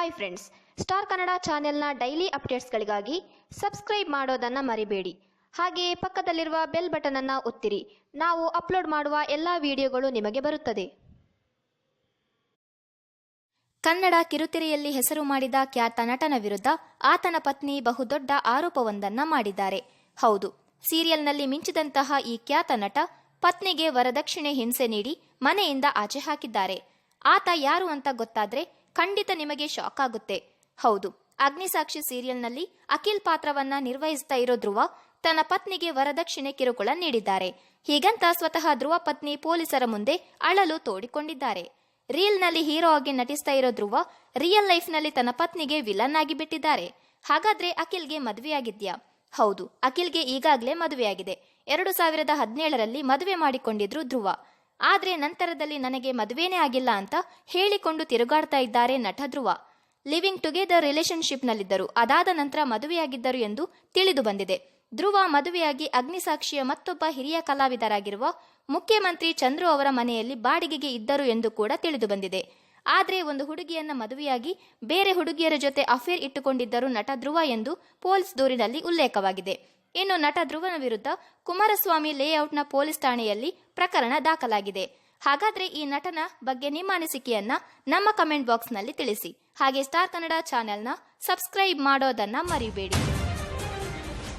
Hi friends star Kannada ಚಾನೆಲ್ನ daily ಅಪ್ಡೇಟ್ಸ್ಗಳಿಗಾಗಿ subscribe ಮಾಡೋದನ್ನು ಮರಿಬೇಡಿ. ಹಾಗೆಯೇ ಪಕ್ಕದಲ್ಲಿರುವ ಬೆಲ್ ಬಟನನ್ನು ಒತ್ತಿರಿ. ನಾವು ಅಪ್ಲೋಡ್ ಮಾಡುವ ಎಲ್ಲ ವಿಡಿಯೋಗಳು ನಿಮಗೆ ಬರುತ್ತದೆ. ಕನ್ನಡ ಕಿರುತೆರೆಯಲ್ಲಿ ಹೆಸರು ಮಾಡಿದ ಖ್ಯಾತ ನಟನ ವಿರುದ್ಧ ಆತನ ಪತ್ನಿ ಬಹುದೊಡ್ಡ ಆರೋಪವೊಂದನ್ನ ಮಾಡಿದ್ದಾರೆ. ಹೌದು ಸೀರಿಯಲ್ನಲ್ಲಿ ಮಿಂಚಿದಂತಹ ಈ ಖ್ಯಾತ ನಟ ಪತ್ನಿಗೆ ವರದಕ್ಷಿಣೆ ಹಿಂಸೆ ನೀಡಿ ಮನೆಯಿಂದ ಆಚೆ ಹಾಕಿದ್ದಾರೆ. ಆತ ಯಾರು ಅಂತ ಗೊತ್ತಾದ್ರೆ ಖಂಡಿತ ನಿಮಗೆ ಶಾಕ್ ಆಗುತ್ತೆ. ಹೌದು, ಅಗ್ನಿಸಾಕ್ಷಿ ಸೀರಿಯಲ್ನಲ್ಲಿ ಅಖಿಲ್ ಪಾತ್ರವನ್ನ ನಿರ್ವಹಿಸ್ತಾ ಇರೋ ಧ್ರುವ ತನ್ನ ಪತ್ನಿಗೆ ವರದಕ್ಷಿಣೆ ಕಿರುಕುಳ ನೀಡಿದ್ದಾರೆ. ಹೀಗಂತ ಸ್ವತಃ ಧ್ರುವ ಪತ್ನಿ ಪೊಲೀಸರ ಮುಂದೆ ಅಳಲು ತೋಡಿಕೊಂಡಿದ್ದಾರೆ. ರೀಲ್ನಲ್ಲಿ ಹೀರೋ ಆಗಿ ನಟಿಸ್ತಾ ಇರೋ ಧ್ರುವ ರಿಯಲ್ ಲೈಫ್ನಲ್ಲಿ ತನ್ನ ಪತ್ನಿಗೆ ವಿಲನ್ ಆಗಿ ಬಿಟ್ಟಿದ್ದಾರೆ. ಹಾಗಾದ್ರೆ ಅಖಿಲ್ಗೆ ಮದುವೆಯಾಗಿದ್ಯಾ? ಹೌದು, ಅಖಿಲ್ಗೆ ಈಗಾಗಲೇ ಮದುವೆಯಾಗಿದೆ. ಎರಡು ಸಾವಿರದ ಹದಿನೇಳರಲ್ಲಿ ಮದುವೆ ಮಾಡಿಕೊಂಡಿದ್ರು ಧ್ರುವ. ಆದ್ರೆ ನಂತರದಲ್ಲಿ ನನಗೆ ಮದುವೆನೇ ಆಗಿಲ್ಲ ಅಂತ ಹೇಳಿಕೊಂಡು ತಿರುಗಾಡ್ತಾ ಇದ್ದಾರೆ ನಟ ಧ್ರುವ. ಲಿವಿಂಗ್ ಟುಗೆದರ್ ರಿಲೇಶನ್ಶಿಪ್ನಲ್ಲಿದ್ದರು ಅದಾದ ನಂತರ ಮದುವೆಯಾಗಿದ್ದರು ಎಂದು ತಿಳಿದು ಬಂದಿದೆ. ಧ್ರುವ ಮದುವೆಯಾಗಿ ಅಗ್ನಿಸಾಕ್ಷಿಯ ಮತ್ತೊಬ್ಬ ಹಿರಿಯ ಕಲಾವಿದರಾಗಿರುವ ಮುಖ್ಯಮಂತ್ರಿ ಚಂದ್ರು ಅವರ ಮನೆಯಲ್ಲಿ ಬಾಡಿಗೆಗೆ ಇದ್ದರು ಎಂದು ಕೂಡ ತಿಳಿದು ಬಂದಿದೆ. ಆದರೆ ಒಂದು ಹುಡುಗಿಯನ್ನ ಮದುವೆಯಾಗಿ ಬೇರೆ ಹುಡುಗಿಯರ ಜೊತೆ ಅಫೇರ್ ಇಟ್ಟುಕೊಂಡಿದ್ದರು ನಟ ಧ್ರುವ ಎಂದು ಪೊಲೀಸ್ ದೂರಿನಲ್ಲಿ ಉಲ್ಲೇಖವಾಗಿದೆ. ಇನ್ನು ನಟ ಧ್ರುವನ ವಿರುದ್ಧ ಕುಮಾರಸ್ವಾಮಿ ಲೇಔಟ್ನ ಪೊಲೀಸ್ ಠಾಣೆಯಲ್ಲಿ ಪ್ರಕರಣ ದಾಖಲಾಗಿದೆ. ಹಾಗಾದ್ರೆ ಈ ನಟನ ಬಗ್ಗೆ ನಿಮ್ಮ ಅನಿಸಿಕೆಯನ್ನ ನಮ್ಮ ಕಮೆಂಟ್ ಬಾಕ್ಸ್ನಲ್ಲಿ ತಿಳಿಸಿ. ಹಾಗೆ ಸ್ಟಾರ್ ಕನ್ನಡ ಚಾನೆಲ್ನ ಸಬ್ಸ್ಕ್ರೈಬ್ ಮಾಡೋದನ್ನ ಮರಿಬೇಡಿ.